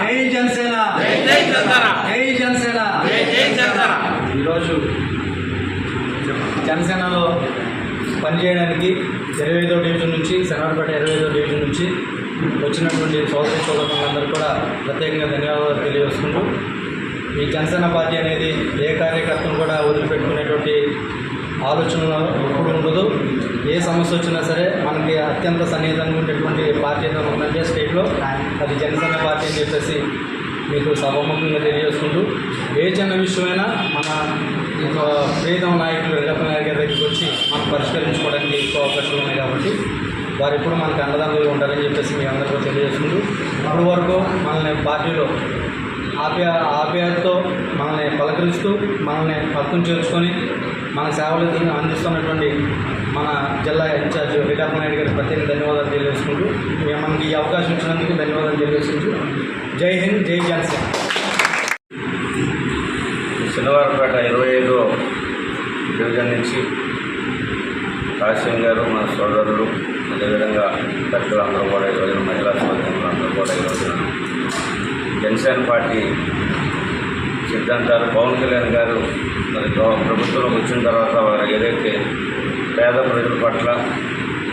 జై జనసేన. జై జనసేన. ఈరోజు జనసేనలో పనిచేయడానికి ఇరవై ఐదో డివిజన్ నుంచి శనగపేట ఇరవై ఐదో డివిజన్ నుంచి వచ్చినటువంటి సోదరి సోదరులందరూ కూడా ప్రత్యేకంగా ధన్యవాదాలు తెలియజేసుకుంటూ ఈ జనసేన పార్టీ అనేది ఏ కార్యకర్తను కూడా వదిలిపెట్టుకునేటువంటి ఆలోచన ఎప్పుడు ఉండదు. ఏ సమస్య వచ్చినా సరే మనకి అత్యంత సన్నిహితంగా ఉండేటువంటి పార్టీ ఏదైనా ఉందంటే స్టేట్లో అది జనసేన పార్టీ అని చెప్పేసి మీకు సభముఖంగా తెలియజేసుకుంటూ ఏ చిన్న విషయమైనా మన ఒక నాయకులు రెడ్డప్ప నాయకు గారి దగ్గరికి వచ్చి మనం పరిష్కరించుకోవడానికి ఎక్కువ అవకాశాలు ఉన్నాయి కాబట్టి వారు ఎప్పుడు మనకు అండదండలు ఉంటారని చెప్పేసి మీ అందరికీ తెలియజేసుకుంటూ ఇప్పటి వరకు మనల్ని పార్టీలో ఆపే ఆప్యాయతతో మనల్ని మనల్ని పక్కన చేర్చుకొని మన సేవలు అందిస్తున్నటువంటి మన జిల్లా ఇన్ఛార్జ్ వీరప్ప నాయుడు గారికి ప్రత్యేక ధన్యవాదాలు తెలియజేసుకుంటూ మనకి ఈ అవకాశం ఇచ్చినందుకు ధన్యవాదాలు తెలియజేసుకుంటూ జై హింద్ జై జనసేన. శనివారపేట ఇరవై ఐదో డివిజన్ నుంచి కాశ్యం గారు మన సోదరులు అదేవిధంగా పెద్దలందరూ కూడా ఈరోజు మహిళా సోదరులు అందరూ కూడా ఈరోజు జనసేన పార్టీ సిద్ధాంతాలు పవన్ కళ్యాణ్ గారు మరి ప్రభుత్వంలోకి వచ్చిన తర్వాత వారు ఏదైతే పేద ప్రజల పట్ల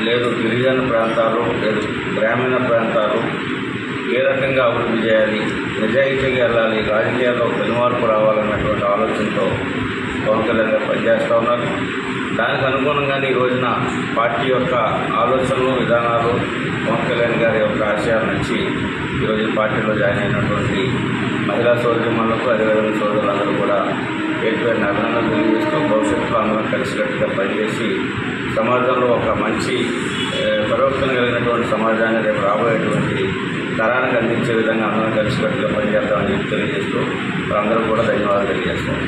లేదు గిరిజన ప్రాంతాలు లేదు గ్రామీణ ప్రాంతాలు ఏ రకంగా అభివృద్ధి చేయాలి నిజాయితీగా వెళ్ళాలి రాజకీయాల్లో పెనుమార్పు రావాలన్నటువంటి ఆలోచనతో పవన్ కళ్యాణ్ గారు పనిచేస్తూ ఉన్నారు. దానికి అనుగుణంగానే ఈ రోజున పార్టీ యొక్క ఆలోచనలు విధానాలు పవన్ కళ్యాణ్ గారి యొక్క ఆశయాల నుంచి ఈరోజు పార్టీలో జాయిన్ అయినటువంటి మహిళా సోదరిమణులకు అదేవిధంగా సోదరులందరూ కూడా పేరు అభినందనలు తెలియజేస్తూ భవిష్యత్తులో అందరం కలిసికట్టుగా పనిచేసి సమాజంలో ఒక మంచి పరివర్తన కలిగినటువంటి సమాజాన్ని రేపు రాబోయేటువంటి తరానికి అందించే విధంగా అందరం కలిసికట్టుగా పనిచేద్దామని చెప్పి తెలియజేస్తూ అందరూ కూడా ధన్యవాదాలు తెలియజేస్తాం.